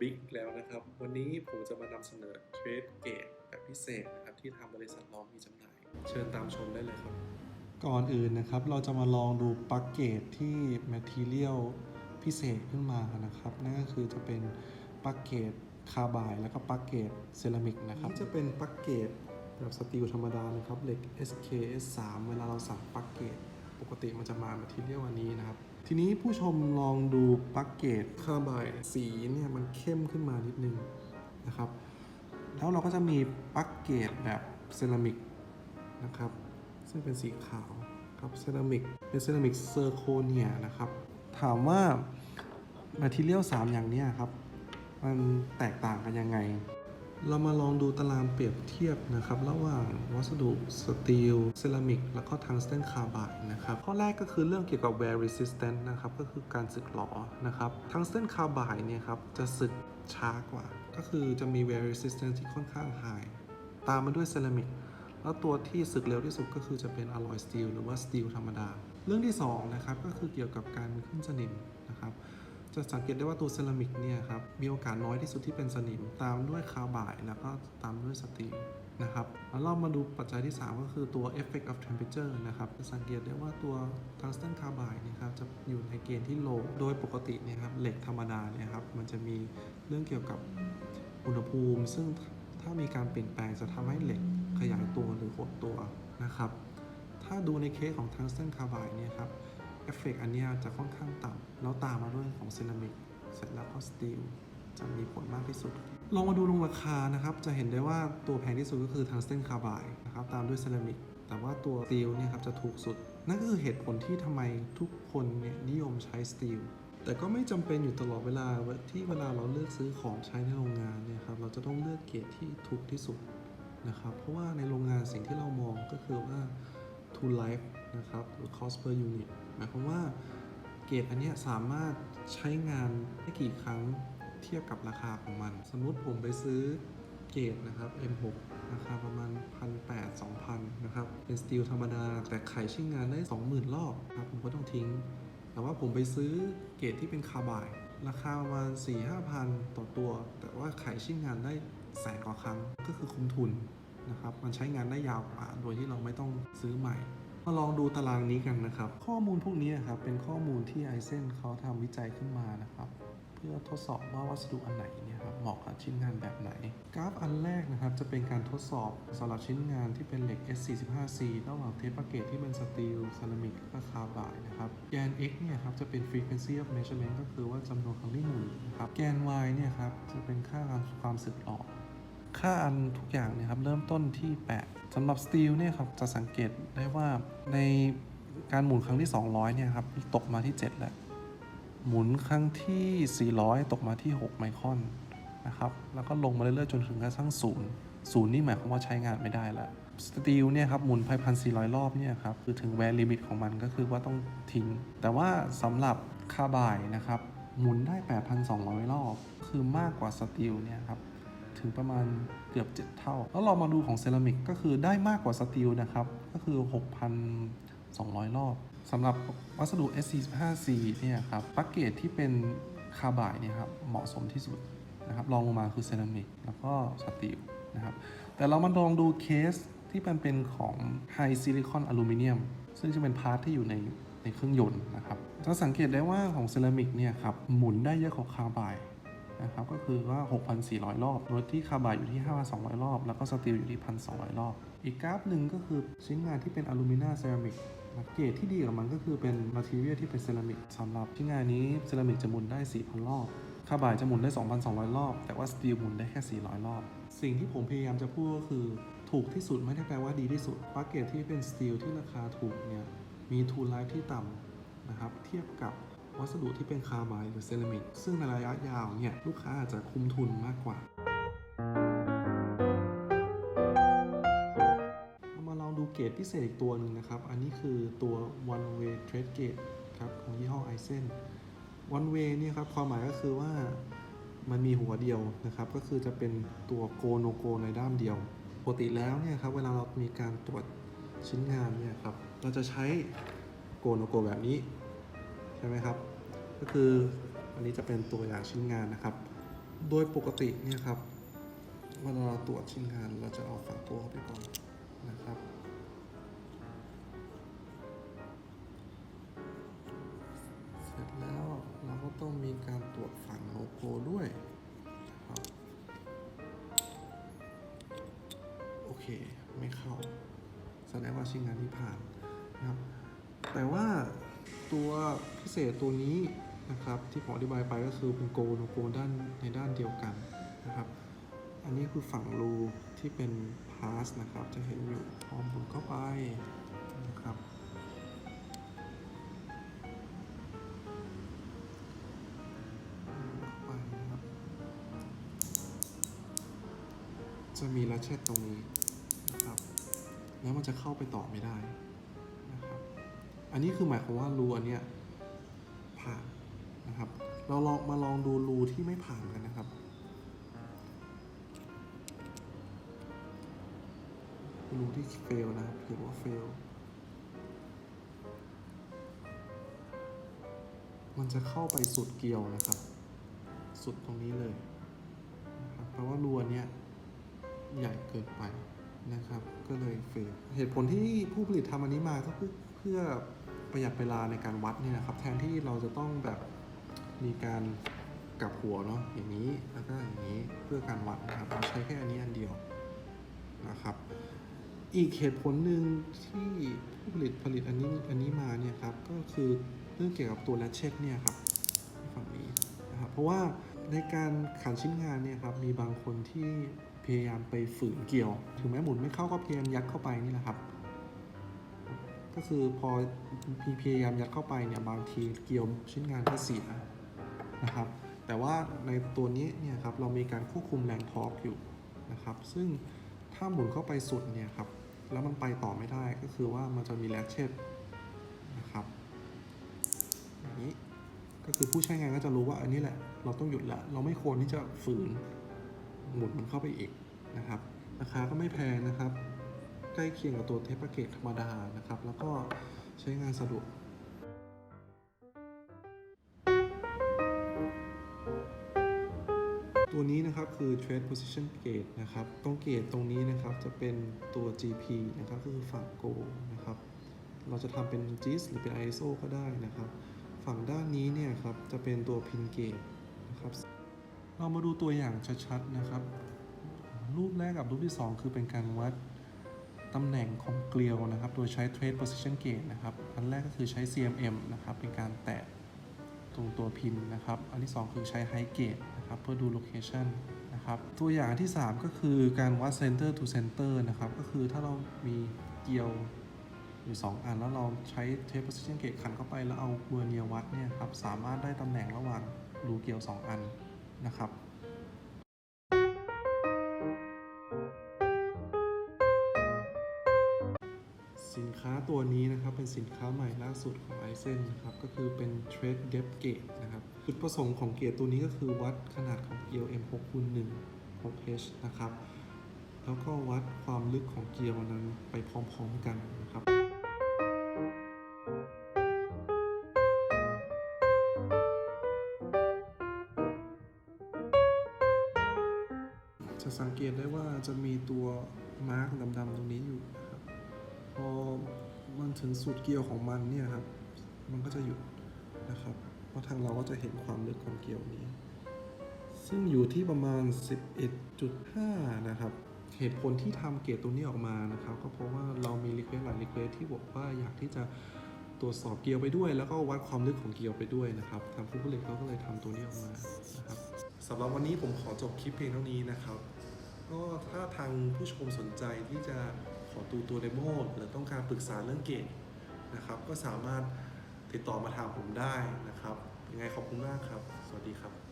บิ๊กแล้วนะครับ วันนี้ผมจะมานำเสนอเทรดเกตแบบพิเศษนะครับที่ทางบริษัทเรามีจำหน่าย เชิญตามชมได้เลยครับ ก่อนอื่นนะครับเราจะมาลองดูปลั๊กเกตที่ Material พิเศษขึ้นมานะครับ นั่นก็คือจะเป็นปลั๊กเกตคาร์บายแล้วก็ปลั๊กเกตเซรามิกนะครับนี่จะเป็นปลั๊กเกตแบบสตีลธรรมดานะครับเหล็ก SKS3 เวลาเราสั่งปลั๊กเกตปกติมันจะมา Material อันนี้นะครับ ทีนี้ผู้ชมลองดูปักเกตคาร์บายสีเนี่ยมันเข้มขึ้นมานิดนึงนะครับ แล้วเราก็จะมีปักเกตแบบเซรามิกนะครับ ซึ่งเป็นสีขาวครับเซรามิกเป็นเซรามิกเซอร์โคเนียนะครับ ถามว่า Material 3 อย่างนี้ครับ มันแตกต่างกันยังไง เรามาลองดูตารางเปรียบเทียบนะครับระหว่างวัสดุสตีลเซรามิกแล้วก็ทังสเตนคาร์บายนะครับข้อแรกก็คือเรื่องเกี่ยวกับ wear resistant นะครับก็คือการสึกหรอนะครับทังสเตนคาร์บายเนี่ยครับจะสึกช้ากว่า ก็คือจะมี wear resistance ที่ค่อนข้าง high ตามมาด้วยเซรามิกแล้วตัวที่สึกเร็วที่สุดก็คือจะเป็นอ l ลอยสตีลหรือว่าสตีลธรรมดา เรื่องที่สองนะครับก็คือเกี่ยวกับการขึ้นสนิมนะครับ จะสังเกตได้ว่าตัวเซรามิกเนี่ยครับมีโอกาสน้อยที่สุดที่เป็นสนิม ตามด้วยคาร์บายแล้วก็ตามด้วยสตีลนะครับแล้วเรามาดูปัจจัยที่ 3 ก็คือตัว effect of temperature นะครับจะสังเกตได้ว่าตัว tungsten carbide เนี่ยครับจะอยู่ในเกณฑ์ที่ low โดยปกติเนี่ยครับเหล็กธรรมดาเนี่ยครับมันจะมีเรื่องเกี่ยวกับอุณหภูมิ ซึ่งถ้ามีการเปลี่ยนแปลงจะทำให้เหล็กขยายตัวหรือหดตัวนะครับถ้าดูในเคสของ tungsten carbide เนี่ยครับ เอฟเฟกต์อันนี้จะค่อนข้างต่ำแล้วตามมาด้วยของเซรามิกเสร็จแล้วก็สตีลจะมีผลมากที่สุด ลองมาดูลงราคานะครับ จะเห็นได้ว่าตัวแพงที่สุดก็คือทางสเตนคาร์บายนะครับตามด้วยเซรามิกแต่ว่าตัวสตีลเนี่ยครับจะถูกสุด นั่นก็คือเหตุผลที่ทำไมทุกคนเนี่ยนิยมใช้สตีลแต่ก็ไม่จำเป็นอยู่ตลอดเวลาที่เวลาเราเลือกซื้อของใช้ในโรงงานเนี่ยครับเราจะต้องเลือกเกรดที่ถูกที่สุดนะครับเพราะว่าในโรงงานสิ่งที่เรามองก็คือว่า to life นะครับหรือ cost per unit หมายความว่าเกรดอันนี้สามารถใช้งานได้กี่ครั้งเทียบกับราคาของมัน สมมติผมไปซื้อเกรดนะครับ M6 ราคาประมาณ 1,800 2,000 นะครับ เป็นสตีลธรรมดา แต่ไขใช้งานได้ 20,000 รอบครับผมก็ต้องทิ้ง แต่ว่าผมไปซื้อเกรดที่เป็นคาร์บายราคาประมาณ 4-5,000 ต่อตัว แต่ว่าไขใช้งานได้แสนกว่าครั้งก็คือคุ้มทุนนะครับ มันใช้งานได้ยาวกว่า โดยที่เราไม่ต้องซื้อใหม่ มาลองดูตารางนี้กันนะครับ ข้อมูลพวกนี้ครับเป็นข้อมูลที่ไอเซนเขาทำวิจัยขึ้นมานะครับเพื่อทดสอบว่าวัสดุอันไหนเนี่ยครับเหมาะกับชิ้นงานแบบไหน กราฟอันแรกนะครับจะเป็นการทดสอบสำหรับชิ้นงานที่เป็นเหล็ก S45C ระหว่างเทปเกตที่เป็นสตีลเซรามิกและคาร์บายนะครับ แกน X เนี่ยครับจะเป็น frequency of measurement ก็คือว่าจำนวนครั้งที่หมุนนะครับ แกน Y เนี่ยครับจะเป็นค่าความสึกหรอ ค่าอันทุกอย่างเนี่ยครับเริ่มต้นที่ 8สำหรับสตีลเนี่ยครับจะสังเกตได้ว่าในการหมุนครั้งที่ 200เนี่ยครับตกมาที่ 7 แล้ว หมุนครั้งที่ 400 ตกมาที่ 6 ไมครอนนะครับแล้วก็ลงมาเรื่อยๆ จนถึงกระทั่งศูนย์ศูนย์นี่หมายความว่าใช้งานไม่ได้แล้วสตีลเนี่ยครับหมุนไปพันสี่รอบเนี่ยครับคือถึงแวร์ลิมิตของมันก็คือว่าต้องทิ้ง แต่ว่าสำหรับคาร์บายนะครับหมุนได้ 8,200 รอบ คือมากกว่าสตีลเนี่ยครับ ถึงประมาณเกือบ 7 เท่า แล้วเรามาดูของเซรามิกก็คือได้มากกว่าสตีลนะครับ ก็คือ 6,200 รอบสำหรับวัสดุ S45C เนี่ยครับปักเกตที่เป็นคาร์บายเนี่ยครับเหมาะสมที่สุดนะครับรองลงมาคือเซรามิกแล้วก็สตีลนะครับแต่เรามาลองดูเคสที่มันเป็นของไฮซิลิคอนอลูมิเนียมซึ่งจะเป็นพาร์ทที่อยู่ในในเครื่องยนต์นะครับจะสังเกตได้ว่าของเซรามิกเนี่ยครับหมุนได้เยอะกว่าคาร์บาย คือว่า 6,400 รอบ โดยที่คาร์บายอยู่ที่ 5,200 รอบ แล้วก็สตีลอยู่ที่ 1,200 รอบ อีกกราฟหนึ่งก็คือชิ้นงานที่เป็นอลูมิเนียมเซรามิกเกรดที่ดีกับมันก็คือเป็นมาทีเรียลที่เป็นเซรามิกสำหรับชิ้นงานนี้เซรามิกจะหมุนได้ 4,000 รอบคาร์บายจะหมุนได้ 2,200 รอบ แต่ว่าสตีลหมุนได้แค่ 400 รอบ สิ่งที่ผมพยายามจะพูดก็คือ ถูกที่สุดไม่ได้แปลว่าดีที่สุดปาเกตที่เป็นสตีลที่ราคาถูกเนี่ยมีทูลไลฟ์ที่ต่ำนะครับเทียบกับ วัสดุที่เป็นคาร์บายหรือเซรามิกซึ่งในระยะยาวเนี่ยลูกค้าอาจจะคุ้มทุนมากกว่าเรามาลองดูเกรดพิเศษอีกตัวหนึ่งนะครับ อันนี้คือตัว one way trade gate ครับของยี่ห้อไอเซน one way เนี่ยครับความหมายก็คือว่ามันมีหัวเดียวนะครับ ก็คือจะเป็นตัวโกโนโกในด้ามเดียวปกติแล้วเนี่ยครับเวลาเรามีการตรวจชิ้นงานเนี่ยครับเราจะใช้โกโนโกแบบนี้ ใช่ไหมครับ ก็คืออันนี้จะเป็นตัวอย่างชิ้นงานนะครับ โดยปกติเนี่ยครับเวลาเราตรวจชิ้นงานเราจะเอาฝังตัวเข้าไปก่อนนะครับเสร็จแล้วเราก็ต้องมีการตรวจฝั่งโลโก้ด้วยนะครับโอเคไม่เข้า แสดงว่าชิ้นงานนี้ผ่านนะครับ แต่ว่า ตัวพิเศษตัวนี้นะครับที่ผมอธิบายไปก็คือเป็นโกนโกนด้านในด้านเดียวกันนะครับ อันนี้คือฝั่งรูที่เป็นพาสนะครับ จะเห็นอยู่พอหมุนเข้าไปนะครับเข้าไปนะครับจะมีลัชเชตตรงนี้นะครับ แล้วมันจะเข้าไปต่อไม่ได้ อันนี้คือหมายความว่ารูอันเนี้ยผ่านนะครับ เราลองมาลองดูรูที่ไม่ผ่านกันนะครับ รูที่เฟลนะครับถือว่าเฟลมันจะเข้าไปสุดเกลียวนะครับ สุดตรงนี้เลยนะครับเพราะว่ารูอันเนี้ยใหญ่เกินไปนะครับ ก็เลยเฟลเหตุผลที่ผู้ผลิตทำอันนี้มาก็เพื่อ ประหยัดเวลาในการวัดเนี่ยนะครับ แทนที่เราจะต้องแบบมีการกลับหัวเนาะอย่างนี้แล้วก็อย่างนี้เพื่อการวัดนะครับเราใช้แค่อันนี้อันเดียวนะครับ อีกเหตุผลหนึ่งที่ผู้ผลิตผลิตอันนี้อันนี้มาเนี่ยครับก็คือเรื่องเกี่ยวกับตัวแรชเช็ตเนี่ยครับฝั่งนี้นะครับเพราะว่าในการขันชิ้นงานเนี่ยครับมีบางคนที่พยายามไปฝืนเกี่ยว ถึงแม้หมุนไม่เข้าก็พยายามยัดเข้าไปนี่แหละครับ ก็คือพอพีพยายามยัดเข้าไปเนี่ยบางทีเกี่ยวชิ้นงานก็เสียนะครับ แต่ว่าในตัวนี้เนี่ยครับเรามีการควบคุมแรงทอร์กอยู่นะครับ ซึ่งถ้าหมุนเข้าไปสุดเนี่ยครับแล้วมันไปต่อไม่ได้ก็คือว่ามันจะมีแรชเชตนะครับอย่างนี้ก็คือผู้ใช้งานก็จะรู้ว่าอันนี้แหละเราต้องหยุดละเราไม่ควรที่จะฝืนหมุนมันเข้าไปอีกนะครับราคาก็ไม่แพงนะครับ ใกล้เคียงกับตัวเทปเกตธรรมดานะครับ แล้วก็ใช้งานสะดวกตัวนี้นะครับคือ Trade Position Gate นะครับตรงเกตตรงนี้นะครับจะเป็นตัว GP นะครับก็คือฝั่ง Go นะครับ เราจะทำเป็น GIS หรือเป็น ISO ก็ได้นะครับ ฝั่งด้านนี้เนี่ยครับจะเป็นตัว Pin Gate นะครับ เรามาดูตัวอย่างชัดๆนะครับ รูปแรกกับรูปที่ 2 คือเป็นการวัด ตำแหน่งของเกลียวนะครับ โดยใช้ Trade Position Gate นะครับ อันแรกก็คือใช้ CMM นะครับ เป็นการแตะตรงตัวพินนะครับ อันที่ 2 คือใช้ High Gate นะครับ เพื่อดู Location นะครับ ตัวอย่างที่ 3 ก็คือการวัด Center to Center นะครับ ก็คือถ้าเรามีเกลียวอยู่2อันแล้วเราใช้ Tape Position Gate ขันเข้าไปแล้วเอาเวอร์เนียวัดเนี่ยครับ สามารถได้ตำแหน่งระหว่างรูเกลียว 2 อันนะครับ สินค้าตัวนี้นะครับเป็นสินค้าใหม่ล่าสุดของไอเซนนะครับก็คือเป็น Trade Depth Gauge นะครับจุดประสงค์ของเกจตัวนี้ก็คือวัดขนาดของเกลียว M6 คูณ1 6H นะครับแล้วก็วัดความลึกของเกลียวนั้นไปพร้อมๆกันนะครับจะสังเกตได้ว่าจะมีตัวมาร์กดำๆตรงนี้อยู่ พอมันถึงสุดเกลียวของมันเนี่ยครับ มันก็จะหยุดนะครับ เพราะทางเราก็จะเห็นความลึกของเกลียวนี้ ซึ่งอยู่ที่ประมาณ 11.5 นะครับ เหตุผลที่ทำเกรดตัวนี้ออกมานะครับ ก็เพราะว่าเรามีรีเควสหลายรีเควสที่บอกว่าอยากที่จะตรวจสอบเกลียวไปด้วย แล้วก็วัดความลึกของเกลียวไปด้วยนะครับทางผู้ผลิตเขาก็เลยทำตัวนี้ออกมานะครับสำหรับวันนี้ผมขอจบคลิปเพียงเท่านี้นะครับ ก็ถ้าทางผู้ชมสนใจที่จะ ขอดูตัวเดโมหรือต้องการปรึกษาเรื่องเกมนะครับก็สามารถติดต่อมาทางผมได้นะครับยังไงขอบคุณมากครับ สวัสดีครับ